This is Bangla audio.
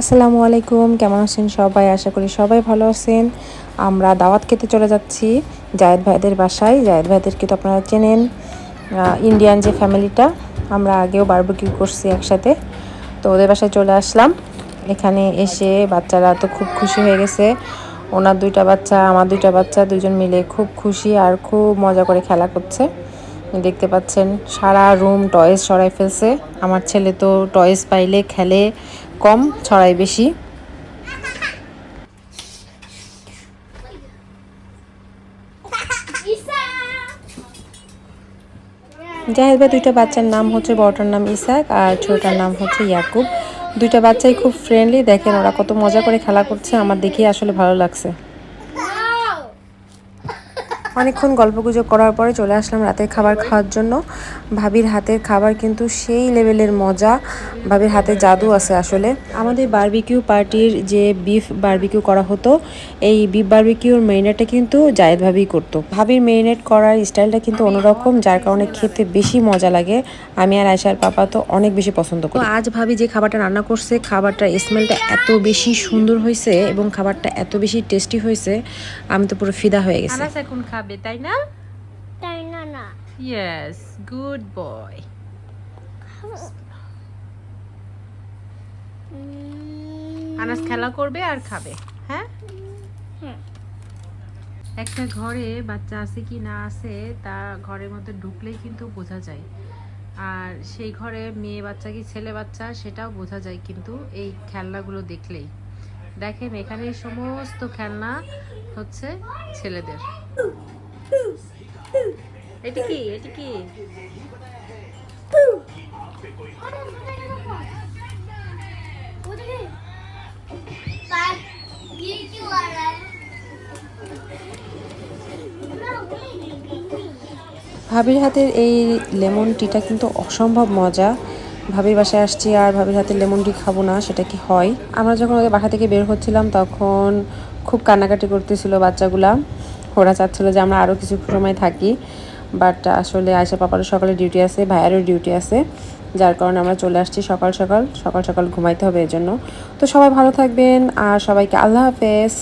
আসসালামু আলাইকুম, কেমন আছেন সবাই? আশা করি সবাই ভালো আছেন। আমরা দাওয়াত খেতে চলে যাচ্ছি জায়েদ ভাইদের বাসায়। জায়েদ ভাইদেরকে তো আপনারা চেনেন ইন্ডিয়ান যে ফ্যামিলিটা আমরা আগেও বারবিকিউ করছি একসাথে। তো ওদের বাসায় চলে আসলাম। এখানে এসে বাচ্চারা তো খুব খুশি হয়ে গেছে। ওনার দুইটা বাচ্চা, আমার দুইটা বাচ্চা দুজন মিলে খুব খুশি আর খুব মজা করে খেলা করছে। দেখতে পাচ্ছেন সারা রুম টয়েস ছড়াই ফেলছে। আমার ছেলে তো টয়েস পাইলে খেলে কম ছড়াই বেশি। জাহেদ ভাই, দুইটা বাচ্চার নাম হচ্ছে বড়টার নাম ইসাক আর ছোটটার নাম হচ্ছে ইয়াকুব। দুইটা বাচ্চাই খুব ফ্রেন্ডলি দেখেন ওরা কত মজা করে খেলা করছে, আমার দেখে আসলে ভালো লাগছে। অনেকক্ষণ গল্পগুজব করার পরে চলে আসলাম রাতের খাবার খাওয়ার জন্য। ভাবির হাতের খাবার কিন্তু সেই লেভেলের মজা। ভাবির হাতে জাদু আছে আসলে। আমাদের বারবিকিউ পার্টির যে বিফ বারবিকিউ করা হতো এই বিফ বারবিকিউর মেরিনেটটা কিন্তু জায়েদ ভাবি করতো। ভাবির মেরিনেট করার স্টাইলটা কিন্তু অন্যরকম যার কারণে খেতে বেশি মজা লাগে। আমি আর আয়সার পাপা তো অনেক বেশি পছন্দ করি। আজ ভাবি যে খাবারটা রান্না করছে খাবারটার স্মেলটা এত বেশি সুন্দর হয়েছে এবং খাবারটা এত বেশি টেস্টি হয়েছে আমি তো পুরো ফিদা হয়ে গেছি। এখন খাবে তাই না? তাই না না। ইয়েস গুড বয় আনাস খেলা করবে আর খাবে হ্যাঁ? হ্যাঁ। একটা ঘরে বাচ্চা আছে কি না আছে তা ঘরের মধ্যে ঢুকলেই কিন্তু বোঝা যায়। আর সেই ঘরে মেয়ে বাচ্চা কি ছেলে বাচ্চা সেটাও বোঝা যায় কিন্তু এই খেলনাগুলো দেখলেই। দেখেন এখানে সমস্ত খেলনা হচ্ছে ছেলেদের। ভাবির হাতের এই লেমন টিটা কিন্তু অসম্ভব মজা। ভাবির বাসায় আসছি আর ভাবির হাতের লেমন টি খাব না, সেটা কি হয়? আমরা যখন ওদের বাসা থেকে বের হচ্ছিলাম, তখন খুব কান্নাকাটি করতেছিল বাচ্চাগুলা। ওরা চাচ্ছিলো যে আমরা আরও কিছু সময় থাকি বাট আসলে আয়সা পাপারও সকালে ডিউটি আছে, ভাইয়ারও ডিউটি আছে, যার কারণে আমরা চলে আসছি সকাল সকাল সকাল সকাল ঘুমাইতে হবে এর জন্য তো সবাই ভালো থাকবেন আর সবাইকে আল্লাহ হাফেজ।